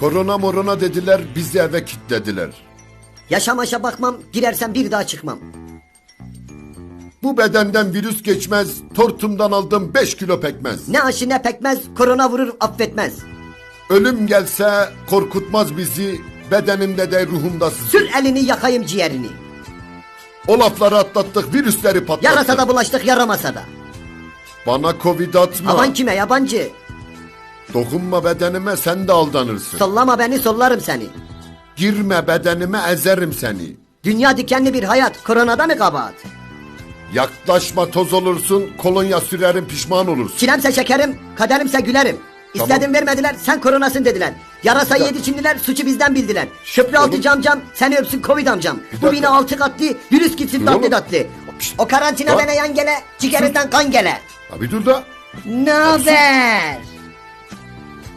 Korona morona dediler bizi eve kilitlediler. Yaşamaşa bakmam, girersem bir daha çıkmam. Bu bedenden virüs geçmez, tortumdan aldım 5 kilo pekmez. Ne aşı ne pekmez, korona vurur affetmez. Ölüm gelse korkutmaz bizi, bedenimde de ruhumda sizi. Sür elini yakayım ciğerini. O lafları atlattık, virüsleri patlattık. Yarasa da bulaştık yaramasa da. Bana covid atma. Aman kime yabancı. Dokunma bedenime sen de aldanırsın. Sollama beni sollarım seni. Girme bedenime ezerim seni. Dünya dikenli bir hayat, koronada mı kabahat? Yaklaşma toz olursun, kolonya sürerim pişman olursun. Çilemse şekerim, kaderimse gülerim. Tamam. İstedim vermediler, sen koronasın dediler. Yarasayı yedi Çinliler, suçu bizden bildiler. Köprü altı camcam, seni öpsün Covid amcam. Bu bina altı katlı, virüs gitsin tatlı tatlı. O karantina bana yan gele, ciğerinden kan gele. Abi dur da. Ne haber?